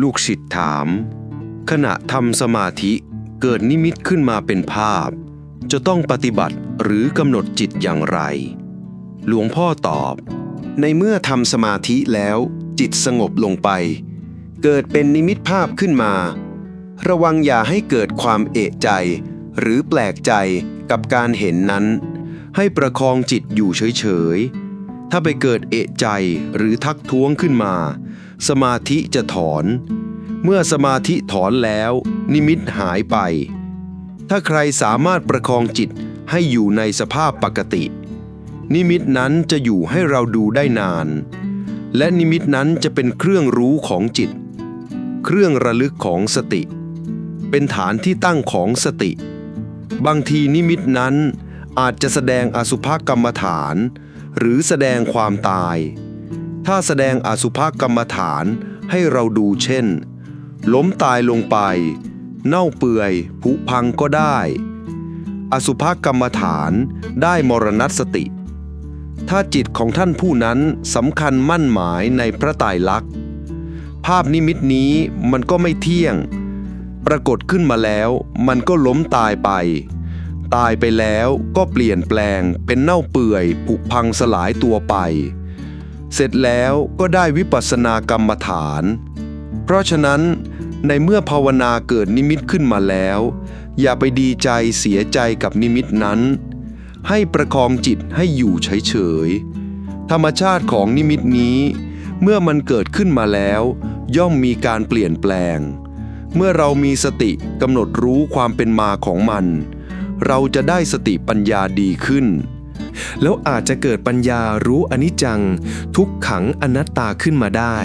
ลูกศิษย์ถาม ขณะทำสมาธิเกิดนิมิตขึ้นมาเป็นภาพ จะต้องปฏิบัติหรือกำหนดจิตอย่างไร หลวงพ่อตอบ ในเมื่อทำสมาธิแล้วจิตสงบลงไป เกิดเป็นนิมิตภาพขึ้นมา ระวังอย่าให้เกิดความเอะใจ หรือแปลกใจกับการเห็นนั้น ให้ประคองจิตอยู่เฉยๆ ถ้าไปเกิดเอะใจหรือทักท้วงขึ้นมา สมาธิจะถอน เมื่อสมาธิถอนแล้ว นิมิตหายไป ถ้าใครสามารถประคองจิตให้อยู่ในสภาพปกติ นิมิตนั้นจะอยู่ให้เราดูได้นาน และนิมิตนั้นจะเป็นเครื่องรู้ของจิต เครื่องระลึกของสติ เป็นฐานที่ตั้งของสติ บางทีนิมิตนั้นอาจจะแสดงอสุภกรรมฐาน หรือแสดงความตาย ถ้าแสดงอสุภกรรมฐานให้เราดูเช่น ล้มตายลงไป เน่าเปื่อย ผุพังก็ได้ อสุภกรรมฐานได้มรณสติ ถ้าจิตของท่านผู้นั้นสำคัญมั่นหมายในพระไตรลักษณ์ ภาพนิมิตนี้มันก็ไม่เที่ยง ปรากฏขึ้นมาแล้วมันก็ล้มตายไป ตายไปแล้วก็เปลี่ยนแปลงเป็นเน่าเปื่อยผุพังสลายตัวไป เสร็จแล้วก็ได้วิปัสสนากรรมฐาน เพราะฉะนั้นในเมื่อภาวนาเกิดนิมิตขึ้นมาแล้ว อย่าไปดีใจเสียใจกับนิมิตนั้น ให้ประคองจิตให้อยู่เฉยๆธรรมชาติของนิมิตนี้ เมื่อมันเกิดขึ้นมาแล้ว ย่อมมีการเปลี่ยนแปลง เมื่อเรามีสติกำหนดรู้ความเป็นมาของมัน เราจะได้สติปัญญาดีขึ้น แล้วอาจจะเกิดปัญญารู้อนิจจัง ทุกขังอนัตตาขึ้นมาได้